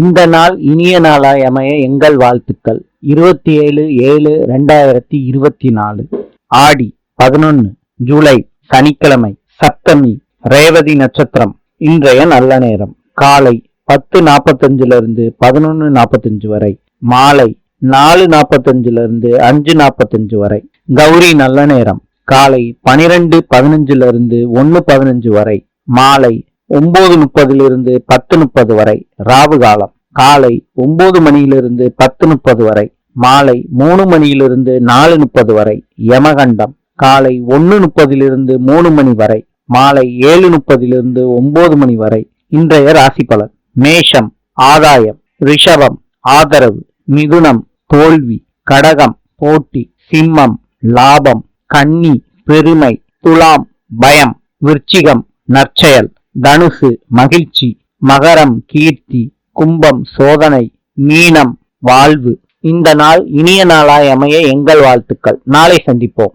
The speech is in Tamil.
இந்த நாள் இனிய நாளாய் அமைய எங்கள் வாழ்த்துக்கள். இருபத்தி ஏழு ஏழு ரெண்டாயிரத்தி இருபத்தி நாலு ஆடி பதினொன்று ஜூலை சனிக்கிழமை சப்தமி ரேவதி நட்சத்திரம் இன்றைய நல்ல நேரம். காலை பத்து நாற்பத்தஞ்சுல இருந்து நாற்பத்தஞ்சு வரை. மாலை நாலு நாற்பத்தஞ்சுல இருந்து அஞ்சு நாற்பத்தஞ்சு வரை. கௌரி நல்ல நேரம். காலை பனிரெண்டு பதினஞ்சுல இருந்து பதினஞ்சு வரை. மாலை ஒன்பது முப்பதிலிருந்து பத்து முப்பது வரை ராவு காலம். காலை ஒன்பது மணியிலிருந்து பத்து முப்பது வரை மாலை மூணு மணியிலிருந்து நாலு முப்பது வரை யமகண்டம். காலை ஒன்று முப்பதிலிருந்து மூணு மணி வரை மாலை ஏழு முப்பதிலிருந்து ஒன்பது மணி வரை இன்றைய ராசி பலன். மேஷம் ஆதாயம் ரிஷபம் ஆதரவு மிதுனம் தோல்வி கடகம் போட்டி சிம்மம் லாபம் கன்னி பெருமை துலாம் பயம் விருச்சிகம் நற்செயல். தனுசு மகிழ்ச்சி மகரம் கீர்த்தி கும்பம் சோதனை மீனம் வாழ்வு. இந்த நாள் இனிய நாளாய் அமைய எங்கள் வாழ்த்துக்கள். நாளை சந்திப்போம்.